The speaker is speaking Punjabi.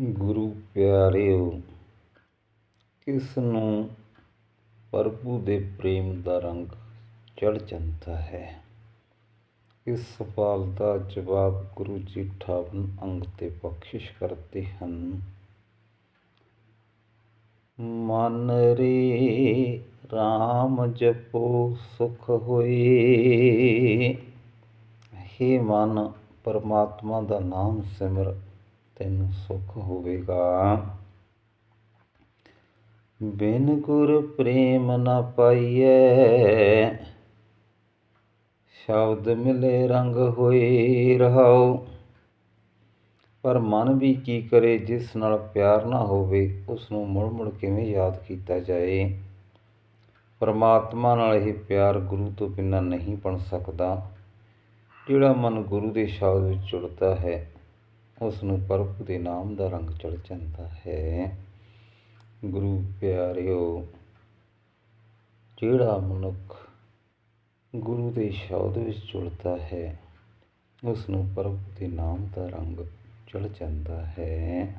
ਗੁਰੂ ਪਿਆਰਿਓ, ਕਿਸ ਨੂੰ ਪ੍ਰਭੂ ਦੇ ਪ੍ਰੇਮ ਦਾ ਰੰਗ ਚੜ ਜਾਂਦਾ ਹੈ? ਇਸ ਸਵਾਲ ਦਾ ਜਵਾਬ ਗੁਰੂ ਜੀ 58 ਅੰਗ ਤੇ ਬਖਸ਼ਿਸ਼ ਕਰਦੇ ਹਨ। ਮਨ ਰੇ RAM ਜਪੋ, ਸੁਖ ਹੋਏ। ਹੇ ਮਨ, ਪਰਮਾਤਮਾ ਦਾ ਨਾਮ ਸਿਮਰ ਤੈਨੂੰ ਸੁਖ ਹੋਵੇਗਾ। ਬਿਨ ਗੁਰ ਪ੍ਰੇਮ ਨ ਪਾਈਐ, ਸ਼ਬਦ ਮਿਲੇ ਰੰਗ ਹੋਏ ਰਹਾਉ। ਪਰ ਮਨ ਵੀ ਕੀ ਕਰੇ ਜਿਸ ਨਾਲ ਪਿਆਰ ਨਾ ਹੋਵੇ ਉਸ ਨੂੰ ਮੁੜ ਮੁੜ ਕਿਵੇਂ ਯਾਦ ਕੀਤਾ ਜਾਏ? ਪਰਮਾਤਮਾ ਨਾਲ ਇਹ ਪਿਆਰ ਗੁਰੂ ਤੋਂ ਬਿਨਾਂ ਨਹੀਂ ਬਣ ਸਕਦਾ। ਜਿਹੜਾ ਮਨ ਗੁਰੂ ਦੇ ਸ਼ਬਦ ਵਿੱਚ ਜੁੜਦਾ ਹੈ ਉਸ ਨੂੰ ਪ੍ਰਭੂ ਦੇ ਨਾਮ ਦਾ ਰੰਗ ਚੜ ਜਾਂਦਾ ਹੈ। ਗੁਰੂ ਪਿਆਰਿਓ, ਜਿਹੜਾ ਮਨੁੱਖ ਗੁਰੂ ਦੇ ਸ਼ਬਦ ਵਿੱਚ ਜੁੜਦਾ ਹੈ ਉਸ ਨੂੰ ਪ੍ਰਭੂ ਦੇ ਨਾਮ ਦਾ ਰੰਗ ਚੜ ਜਾਂਦਾ ਹੈ।